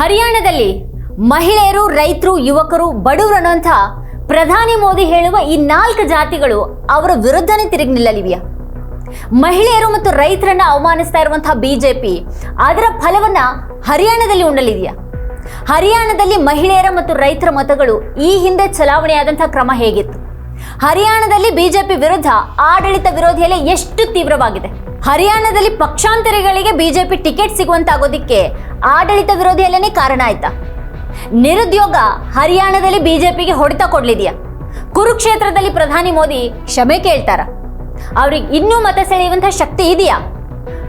ಹರಿಯಾಣದಲ್ಲಿ ಮಹಿಳೆಯರು, ರೈತರು, ಯುವಕರು ಬಡವರು ಅನ್ನುವಂಥ ಪ್ರಧಾನಿ ಮೋದಿ ಹೇಳುವ ಈ ನಾಲ್ಕು ಜಾತಿಗಳು ಅವರ ವಿರುದ್ಧನೇ ತಿರುಗಿ ನಿಲ್ಲಲಿವೆಯಾ? ಮಹಿಳೆಯರು ಮತ್ತು ರೈತರನ್ನ ಅವಮಾನಿಸ್ತಾ ಇರುವಂತಹ ಬಿಜೆಪಿ ಅದರ ಫಲವನ್ನ ಹರಿಯಾಣದಲ್ಲಿ ಉಂಡಲಿದೆಯಾ ಹರಿಯಾಣದಲ್ಲಿ ಮಹಿಳೆಯರ ಮತ್ತು ರೈತರ ಮತಗಳು ಈ ಹಿಂದೆ ಚಲಾವಣೆಯಾದಂತಹ ಕ್ರಮ ಹೇಗಿತ್ತು? ಹರಿಯಾಣದಲ್ಲಿ ಬಿಜೆಪಿ ವಿರುದ್ಧ ಆಡಳಿತ ವಿರೋಧಿಯಲ್ಲಿ ಎಷ್ಟು ತೀವ್ರವಾಗಿದೆ? ಹರಿಯಾಣದಲ್ಲಿ ಪಕ್ಷಾಂತರಿಗಳಿಗೆ ಬಿಜೆಪಿ ಟಿಕೆಟ್ ಸಿಗುವಂತಾಗೋದಿಕ್ಕೆ ಆಡಳಿತ ವಿರೋಧಿಯಲ್ಲೇನೆ ಕಾರಣ ಆಯ್ತಾ? ನಿರುದ್ಯೋಗ ಹರಿಯಾಣದಲ್ಲಿ ಬಿಜೆಪಿಗೆ ಹೊಡೆತ ಕೊಡ್ಲಿದೆಯಾ? ಕುರುಕ್ಷೇತ್ರದಲ್ಲಿ ಪ್ರಧಾನಿ ಮೋದಿ ಕ್ಷಮೆ ಕೇಳ್ತಾರ? ಅವ್ರಿಗೆ ಇನ್ನೂ ಮತ ಸೆಳೆಯುವಂಥ ಶಕ್ತಿ ಇದೆಯಾ?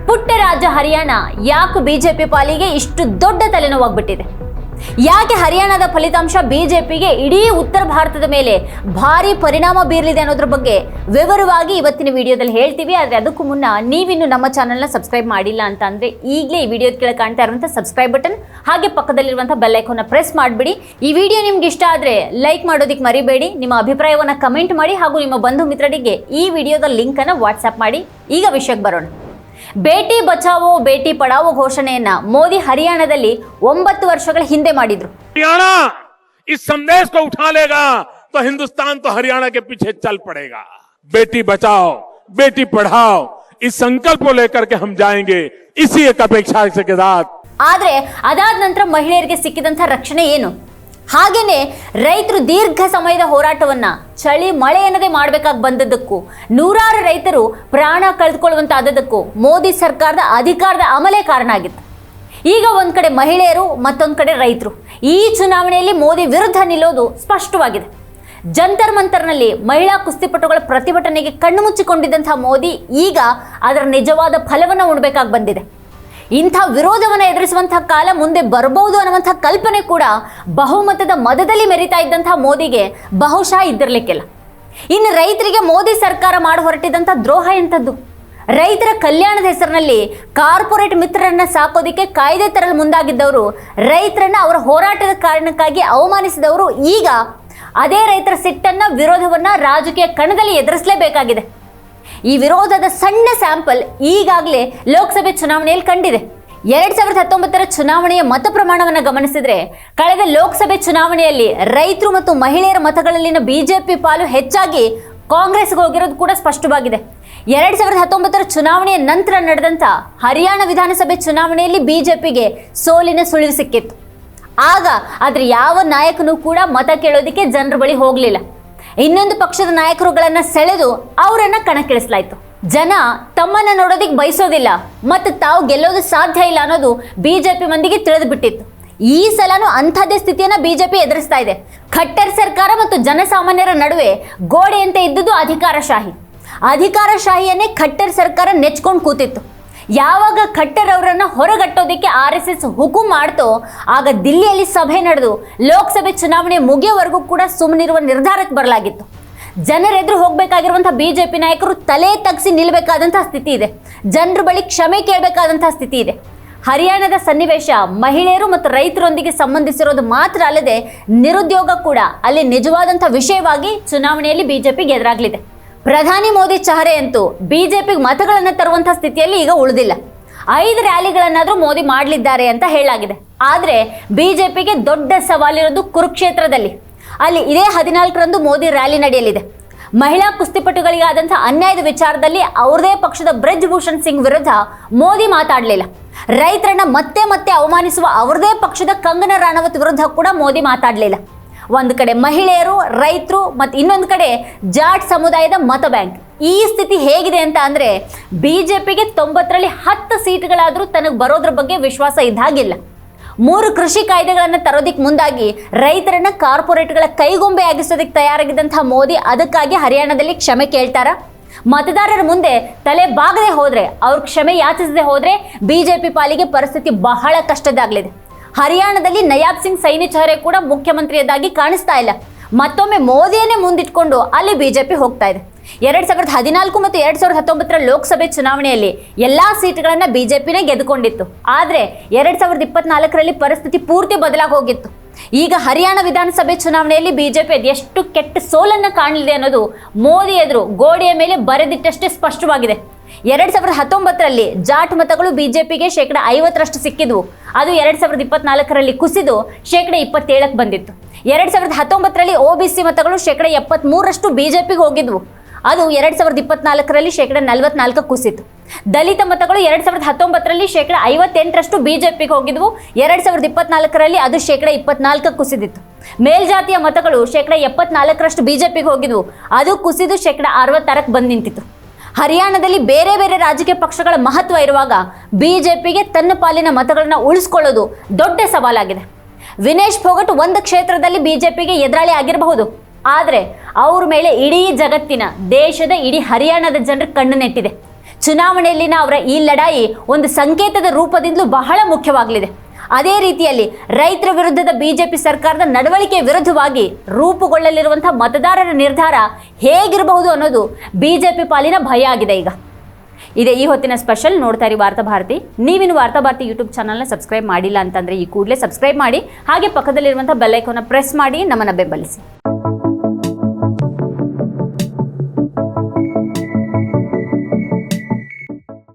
ಪುಟ್ಟ ರಾಜ್ಯ ಹರಿಯಾಣ ಯಾಕೆ ಬಿಜೆಪಿ ಪಾಲಿಗೆ ಇಷ್ಟು ದೊಡ್ಡ ತಲೆನೋವಾಗ್ಬಿಟ್ಟಿದೆ? ಯಾಕೆ ಹರಿಯಾಣದ ಫಲಿತಾಂಶ ಬಿಜೆಪಿಗೆ ಇಡೀ ಉತ್ತರ ಭಾರತದ ಮೇಲೆ ಭಾರಿ ಪರಿಣಾಮ ಬೀರಲಿದೆ ಅನ್ನೋದ್ರ ಬಗ್ಗೆ ವಿವರವಾಗಿ ಇವತ್ತಿನ ವಿಡಿಯೋದಲ್ಲಿ ಹೇಳ್ತೀವಿ. ಆದರೆ ಅದಕ್ಕೂ ಮುನ್ನ ನೀವಿನ್ನು ನಮ್ಮ ಚಾನಲ್ನ ಸಬ್ಸ್ಕ್ರೈಬ್ ಮಾಡಿಲ್ಲ ಅಂತ ಅಂದ್ರೆ ಈಗಲೇ ಈ ವಿಡಿಯೋದ ಕೆಳಗೆ ಕಾಣ್ತಾ ಇರುವಂಥ ಸಬ್ಸ್ಕ್ರೈಬ್ ಬಟನ್, ಹಾಗೆ ಪಕ್ಕದಲ್ಲಿರುವಂಥ ಬೆಲ್ ಐಕಾನ್ನ ಪ್ರೆಸ್ ಮಾಡಿಬಿಡಿ. ಈ ವಿಡಿಯೋ ನಿಮ್ಗೆ ಇಷ್ಟ ಆದರೆ ಲೈಕ್ ಮಾಡೋದಕ್ಕೆ ಮರಿಬೇಡಿ. ನಿಮ್ಮ ಅಭಿಪ್ರಾಯವನ್ನು ಕಮೆಂಟ್ ಮಾಡಿ, ಹಾಗೂ ನಿಮ್ಮ ಬಂಧು ಮಿತ್ರರಿಗೆ ಈ ವಿಡಿಯೋದ ಲಿಂಕನ್ನು ವಾಟ್ಸಪ್ ಮಾಡಿ. ಈಗ ವಿಷಯಕ್ಕೆ ಬರೋಣ. ಬೇಟಿ ಬಚಾವೋ ಬೇಟಿ ಪಡಾವೋ ಘೋಷಣೆಯನ್ನ ಮೋದಿ ಹರಿಯಾಣದಲ್ಲಿ ಒಂಬತ್ತು ವರ್ಷಗಳ ಹಿಂದೆ ಮಾಡಿದ್ರು हरियाणा इस संदेश को उठा लेगा तो हिंदुस्तान तो हरियाणा के पीछे चल पड़ेगा बेटी बचाओ बेटी पढ़ाओ इस संकल्प को लेकर के हम जाएंगे इसी एक अपेक्षा के साथ ಆದ್ರೆ ಅದಾದ ನಂತರ ಮಹಿಳೆಯರಿಗೆ ಸಿಕ್ಕಿದಂಥ ರಕ್ಷಣೆ ಏನು ಹಾಗೇನೆ ರೈತರು ದೀರ್ಘ ಸಮಯದ ಹೋರಾಟವನ್ನ ಚಳಿ ಮಳೆ ಎನ್ನದೆ ಮಾಡಬೇಕಾಗಿ ಬಂದದ್ದಕ್ಕೂ, ನೂರಾರು ರೈತರು ಪ್ರಾಣ ಕಳೆದುಕೊಳ್ಳುವಂತಾದದ್ದಕ್ಕೂ ಮೋದಿ ಸರ್ಕಾರದ ಅಧಿಕಾರದ ಅಮಲೇ ಕಾರಣ ಆಗಿತ್ತು. ಈಗ ಒಂದ್ ಕಡೆ ಮಹಿಳೆಯರು, ಮತ್ತೊಂದ್ ಕಡೆ ರೈತರು. ಈ ಚುನಾವಣೆಯಲ್ಲಿ ಮೋದಿ ವಿರುದ್ಧ ನಿಲ್ಲೋದು ಸ್ಪಷ್ಟವಾಗಿದೆ. ಜಂತರ್ ಮಂತರ್ನಲ್ಲಿ ಮಹಿಳಾ ಕುಸ್ತಿಪಟುಗಳ ಪ್ರತಿಭಟನೆಗೆ ಕಣ್ಣು ಮುಚ್ಚಿಕೊಂಡಿದ್ದಂಥ ಮೋದಿ ಈಗ ಅದರ ನಿಜವಾದ ಫಲವನ್ನು ಉಣ್ಬೇಕಾಗಿ ಬಂದಿದೆ. ಇಂಥ ವಿರೋಧವನ್ನು ಎದುರಿಸುವಂತಹ ಕಾಲ ಮುಂದೆ ಬರಬಹುದು ಅನ್ನುವಂಥ ಕಲ್ಪನೆ ಕೂಡ ಬಹುಮತದ ಮದದಲ್ಲಿ ಮೆರಿತಾ ಇದ್ದಂತಹ ಮೋದಿಗೆ ಬಹುಶಃ ಇದ್ದಿರಲಿಕ್ಕಿಲ್ಲ. ಇನ್ನು ರೈತರಿಗೆ ಮೋದಿ ಸರ್ಕಾರ ಮಾಡಿ ಹೊರಟಿದಂಥ ದ್ರೋಹ ಎಂಥದ್ದು? ರೈತರ ಕಲ್ಯಾಣದ ಹೆಸರಿನಲ್ಲಿ ಕಾರ್ಪೊರೇಟ್ ಮಿತ್ರರನ್ನ ಸಾಕೋದಿಕ್ಕೆ ಕಾಯ್ದೆ ತರಲು ಮುಂದಾಗಿದ್ದವರು, ರೈತರನ್ನ ಅವರ ಹೋರಾಟದ ಕಾರಣಕ್ಕಾಗಿ ಅವಮಾನಿಸಿದವರು ಈಗ ಅದೇ ರೈತರ ಸಿಟ್ಟನ್ನ ವಿರೋಧವನ್ನ ರಾಜಕೀಯ ಕಣದಲ್ಲಿ ಎದುರಿಸಲೇಬೇಕಾಗಿದೆ. ಈ ವಿರೋಧದ ಸಣ್ಣ ಸ್ಯಾಂಪಲ್ ಈಗಾಗಲೇ ಲೋಕಸಭೆ ಚುನಾವಣೆಯಲ್ಲಿ ಕಂಡಿದೆ. ಎರಡ್ ಸಾವಿರದ ಹತ್ತೊಂಬತ್ತರ ಚುನಾವಣೆಯ ಮತ ಪ್ರಮಾಣವನ್ನು ಗಮನಿಸಿದ್ರೆ, ಕಳೆದ ಲೋಕಸಭೆ ಚುನಾವಣೆಯಲ್ಲಿ ರೈತರು ಮತ್ತು ಮಹಿಳೆಯರ ಮತಗಳಲ್ಲಿನ ಬಿಜೆಪಿ ಪಾಲು ಹೆಚ್ಚಾಗಿ ಕಾಂಗ್ರೆಸ್ಗೆ ಹೋಗಿರೋದು ಕೂಡ ಸ್ಪಷ್ಟವಾಗಿದೆ. ಎರಡ್ ಸಾವಿರದ ಹತ್ತೊಂಬತ್ತರ ಚುನಾವಣೆಯ ನಂತರ ನಡೆದಂತ ಹರಿಯಾಣ ವಿಧಾನಸಭೆ ಚುನಾವಣೆಯಲ್ಲಿ ಬಿಜೆಪಿಗೆ ಸೋಲಿನ ಸುಳಿವು ಸಿಕ್ಕಿತ್ತು. ಆಗ ಆದ್ರೆ ಯಾವ ನಾಯಕನೂ ಕೂಡ ಮತ ಕೇಳೋದಕ್ಕೆ ಜನರ ಬಳಿ ಹೋಗಲಿಲ್ಲ. ಇನ್ನೊಂದು ಪಕ್ಷದ ನಾಯಕರುಗಳನ್ನ ಸೆಳೆದು ಅವರನ್ನ ಕಣಕ್ಕಿಳಿಸಲಾಯಿತು. ಜನ ತಮ್ಮನ್ನ ನೋಡೋದಿಕ್ ಬಯಸೋದಿಲ್ಲ, ಮತ್ತು ತಾವು ಗೆಲ್ಲೋದು ಸಾಧ್ಯ ಇಲ್ಲ ಅನ್ನೋದು ಬಿಜೆಪಿ ಮಂದಿಗೆ ತಿಳಿದು ಬಿಟ್ಟಿತ್ತು ಈ ಸಲನೂ ಅಂಥದ್ದೇ ಸ್ಥಿತಿಯನ್ನ ಬಿಜೆಪಿ ಎದುರಿಸ್ತಾ ಇದೆ. ಖಟ್ಟರ್ ಸರ್ಕಾರ ಮತ್ತು ಜನಸಾಮಾನ್ಯರ ನಡುವೆ ಗೋಡೆಯಂತೆ ಇದ್ದುದು ಅಧಿಕಾರಶಾಹಿ. ಅಧಿಕಾರಶಾಹಿಯನ್ನೇ ಖಟ್ಟರ್ ಸರ್ಕಾರ ನೆಚ್ಕೊಂಡು ಕೂತಿತ್ತು. ಯಾವಾಗ ಖಟ್ಟರ್ ಅವರನ್ನು ಹೊರಗಟ್ಟೋದಕ್ಕೆ ಆರ್ ಎಸ್ ಎಸ್ ಹುಕುಂ ಮಾಡ್ತೋ, ಆಗ ದಿಲ್ಲಿಯಲ್ಲಿ ಸಭೆ ನಡೆದು ಲೋಕಸಭೆ ಚುನಾವಣೆ ಮುಗಿಯೋವರೆಗೂ ಕೂಡ ಸುಮ್ಮನಿರುವ ನಿರ್ಧಾರಕ್ಕೆ ಬರಲಾಗಿತ್ತು. ಜನರೆದುರು ಜೆ ಪಿ ನಾಯಕರು ತಲೆ ತಗ್ಸಿ ನಿಲ್ಲಬೇಕಾದಂಥ ಸ್ಥಿತಿ ಇದೆ. ಜನರ ಬಳಿ ಕ್ಷಮೆ ಕೇಳಬೇಕಾದಂಥ ಸ್ಥಿತಿ ಇದೆ. ಹರಿಯಾಣದ ಸನ್ನಿವೇಶ ಮಹಿಳೆಯರು ಮತ್ತು ರೈತರೊಂದಿಗೆ ಸಂಬಂಧಿಸಿರೋದು ಮಾತ್ರ ಅಲ್ಲದೆ ನಿರುದ್ಯೋಗ ಕೂಡ ಅಲ್ಲಿ ನಿಜವಾದಂಥ ವಿಷಯವಾಗಿ ಚುನಾವಣೆಯಲ್ಲಿ ಬಿಜೆಪಿಗೆ ಎದುರಾಗಲಿದೆ. ಪ್ರಧಾನಿ ಮೋದಿ ಚಹರೆ ಅಂತೂ ಬಿಜೆಪಿಗೆ ಮತಗಳನ್ನು ತರುವಂತಹ ಸ್ಥಿತಿಯಲ್ಲಿ ಈಗ ಉಳಿದಿಲ್ಲ. ಐದು ರ್ಯಾಲಿಗಳನ್ನಾದರೂ ಮೋದಿ ಮಾಡಲಿದ್ದಾರೆ ಅಂತ ಹೇಳಲಾಗಿದೆ. ಆದರೆ ಬಿಜೆಪಿಗೆ ದೊಡ್ಡ ಸವಾಲಿರೋದು ಕುರುಕ್ಷೇತ್ರದಲ್ಲಿ. ಅಲ್ಲಿ ಇದೇ ಹದಿನಾಲ್ಕರಂದು ಮೋದಿ ರ್ಯಾಲಿ ನಡೆಯಲಿದೆ. ಮಹಿಳಾ ಕುಸ್ತಿಪಟುಗಳಿಗಾದಂಥ ಅನ್ಯಾಯದ ವಿಚಾರದಲ್ಲಿ ಅವ್ರದೇ ಪಕ್ಷದ ಬ್ರಜ್ ಭೂಷಣ್ ಸಿಂಗ್ ವಿರುದ್ಧ ಮೋದಿ ಮಾತಾಡಲಿಲ್ಲ. ರೈತರನ್ನ ಮತ್ತೆ ಮತ್ತೆ ಅವಮಾನಿಸುವ ಅವ್ರದೇ ಪಕ್ಷದ ಕಂಗನ ರಾಣವತ್ ವಿರುದ್ಧ ಕೂಡ ಮೋದಿ ಮಾತಾಡಲಿಲ್ಲ. ಒಂದು ಕಡೆ ಮಹಿಳೆಯರು, ರೈತರು ಮತ್ತು ಇನ್ನೊಂದು ಕಡೆ ಜಾಟ್ ಸಮುದಾಯದ ಮತ ಬ್ಯಾಂಕ್. ಈ ಸ್ಥಿತಿ ಹೇಗಿದೆ ಅಂತ ಅಂದರೆ ಬಿ ಜೆ ಪಿಗೆ ತೊಂಬತ್ತರಲ್ಲಿ ಹತ್ತು ಸೀಟ್ಗಳಾದರೂ ತನಗೆ ಬರೋದ್ರ ಬಗ್ಗೆ ವಿಶ್ವಾಸ ಇದ್ದಾಗಿಲ್ಲ ಮೂರು ಕೃಷಿ ಕಾಯ್ದೆಗಳನ್ನು ತರೋದಕ್ಕೆ ಮುಂದಾಗಿ ರೈತರನ್ನ ಕಾರ್ಪೊರೇಟ್ಗಳ ಕೈಗೊಂಬೆ ಆಗಿಸೋದಕ್ಕೆ ತಯಾರಾಗಿದ್ದಂತಹ ಮೋದಿ ಅದಕ್ಕಾಗಿ ಹರಿಯಾಣದಲ್ಲಿ ಕ್ಷಮೆ ಕೇಳ್ತಾರ. ಮತದಾರರ ಮುಂದೆ ತಲೆ ಬಾಗದೆ ಹೋದರೆ, ಅವ್ರ ಕ್ಷಮೆ ಯಾಚಿಸದೆ ಹೋದ್ರೆ ಬಿಜೆಪಿ ಪಾಲಿಗೆ ಪರಿಸ್ಥಿತಿ ಬಹಳ ಕಷ್ಟದಾಗಲಿದೆ. ಹರಿಯಾಣದಲ್ಲಿ ನಯಾಬ್ ಸಿಂಗ್ ಸೈನಿ ಚಹರೆ ಕೂಡ ಮುಖ್ಯಮಂತ್ರಿಯದಾಗಿ ಕಾಣಿಸ್ತಾ ಇಲ್ಲ. ಮತ್ತೊಮ್ಮೆ ಮೋದಿಯನ್ನೇ ಮುಂದಿಟ್ಕೊಂಡು ಅಲ್ಲಿ ಬಿಜೆಪಿ ಹೋಗ್ತಾ ಇದೆ. ಎರಡ್ ಸಾವಿರದ ಹದಿನಾಲ್ಕು ಮತ್ತು ಎರಡ್ ಸಾವಿರದ ಹತ್ತೊಂಬತ್ತರ ಲೋಕಸಭೆ ಚುನಾವಣೆಯಲ್ಲಿ ಎಲ್ಲಾ ಸೀಟ್ಗಳನ್ನ ಬಿಜೆಪಿನೇ ಗೆದ್ದುಕೊಂಡಿತ್ತು. ಆದ್ರೆ ಎರಡ್ ಸಾವಿರದ ಇಪ್ಪತ್ನಾಲ್ಕರಲ್ಲಿ ಪರಿಸ್ಥಿತಿ ಪೂರ್ತಿ ಬದಲಾಗಿ ಹೋಗಿತ್ತು ಈಗ ಹರಿಯಾಣ ವಿಧಾನಸಭೆ ಚುನಾವಣೆಯಲ್ಲಿ ಬಿಜೆಪಿ ಎಷ್ಟು ಕೆಟ್ಟ ಸೋಲನ್ನ ಕಾಣಲಿದೆ ಅನ್ನೋದು ಮೋದಿ ಎದುರು ಗೋಡೆಯ ಮೇಲೆ ಬರೆದಿಟ್ಟಷ್ಟೇ ಸ್ಪಷ್ಟವಾಗಿದೆ. ಎರಡ್ ಸಾವಿರದ ಹತ್ತೊಂಬತ್ತರಲ್ಲಿ ಜಾಟ್ ಮತಗಳು ಬಿಜೆಪಿಗೆ ಶೇಕಡ ಐವತ್ತರಷ್ಟು ಸಿಕ್ಕಿದ್ವು. ಅದು ಎರಡ್ ಸಾವಿರದ ಇಪ್ಪತ್ನಾಲ್ಕರಲ್ಲಿ ಕುಸಿದು ಶೇಕಡ ಇಪ್ಪತ್ತೇಳಕ್ಕೆ ಬಂದಿತ್ತು. ಎರಡ್ ಸಾವಿರದ ಹತ್ತೊಂಬತ್ತರಲ್ಲಿ ಒಬಿಸಿ ಮತಗಳು ಶೇಕಡ ಎಪ್ಪತ್ಮೂರರಷ್ಟು ಬಿಜೆಪಿಗೆ ಹೋಗಿದ್ವು. ಅದು ಎರಡ್ ಸಾವಿರದ ಇಪ್ಪತ್ನಾಲ್ಕರಲ್ಲಿ ಶೇಕಡ ನಲವತ್ನಾಲ್ಕು ಕುಸಿತು. ದಲಿತ ಮತಗಳು ಎರಡ್ ಸಾವಿರದ ಹತ್ತೊಂಬತ್ತರಲ್ಲಿ ಶೇಕಡ ಐವತ್ತೆಂಟರಷ್ಟು ಬಿಜೆಪಿಗೆ ಹೋಗಿದ್ವು. ಎರಡ್ ಸಾವಿರದ ಇಪ್ಪತ್ನಾಲ್ಕರಲ್ಲಿ ಅದು ಶೇಕಡ ಇಪ್ಪತ್ನಾಲ್ಕು ಕುಸಿದಿತ್ತು. ಮೇಲ್ಜಾತಿಯ ಮತಗಳು ಶೇಕಡ ಎಪ್ಪತ್ನಾಲ್ಕರಷ್ಟು ಬಿಜೆಪಿಗೆ ಹೋಗಿದ್ವು. ಅದು ಕುಸಿದು ಶೇಕಡ ಅರವತ್ತಾರಕ್ಕೆ ಬಂದು ನಿಂತಿತ್ತು. ಹರಿಯಾಣದಲ್ಲಿ ಬೇರೆ ಬೇರೆ ರಾಜಕೀಯ ಪಕ್ಷಗಳ ಮಹತ್ವ ಇರುವಾಗ ಬಿಜೆಪಿಗೆ ತನ್ನ ಪಾಲಿನ ಮತಗಳನ್ನು ಉಳಿಸ್ಕೊಳ್ಳೋದು ದೊಡ್ಡ ಸವಾಲಾಗಿದೆ. ವಿನೇಶ್ ಫೋಗಟ್ ಒಂದು ಕ್ಷೇತ್ರದಲ್ಲಿ ಬಿಜೆಪಿಗೆ ಎದುರಾಳಿ ಆಗಿರಬಹುದು. ಆದರೆ ಅವ್ರ ಮೇಲೆ ಇಡೀ ಜಗತ್ತಿನ, ದೇಶದ ಇಡೀ ಹರಿಯಾಣದ ಜನರ ಕಣ್ಣು ನೆಟ್ಟಿದೆ. ಚುನಾವಣೆಯಲ್ಲಿನ ಅವರ ಈ ಲಡಾಯಿ ಒಂದು ಸಂಕೇತದ ರೂಪದಿಂದಲೂ ಬಹಳ ಮುಖ್ಯವಾಗಲಿದೆ. ಅದೇ ರೀತಿಯಲ್ಲಿ ರೈತರ ವಿರುದ್ಧದ ಬಿಜೆಪಿ ಸರ್ಕಾರದ ನಡವಳಿಕೆ ವಿರುದ್ಧವಾಗಿ ರೂಪುಗೊಳ್ಳಲಿರುವಂತಹ ಮತದಾರರ ನಿರ್ಧಾರ ಹೇಗಿರಬಹುದು ಅನ್ನೋದು ಬಿಜೆಪಿ ಪಾಲಿನ ಭಯ ಆಗಿದೆ ಈಗ. ಇದೇ ಈ ಹೊತ್ತಿನ ಸ್ಪೆಷಲ್ ನೋಡ್ತಾ ಇರಿ ವಾರ್ತಾ ಭಾರತಿ. ನೀವಿನ ವಾರ್ತಾ ಭಾರತಿ ಯೂಟ್ಯೂಬ್ ಚಾನಲ್ನ ಸಬ್ಸ್ಕ್ರೈಬ್ ಮಾಡಿಲ್ಲ ಅಂತಂದರೆ ಈ ಕೂಡಲೇ ಸಬ್ಸ್ಕ್ರೈಬ್ ಮಾಡಿ ಹಾಗೆ ಪಕ್ಕದಲ್ಲಿರುವಂಥ ಬೆಲ್ಲೈಕೋನ ಪ್ರೆಸ್ ಮಾಡಿ ನಮ್ಮನ್ನು ಬೆಂಬಲಿಸಿ.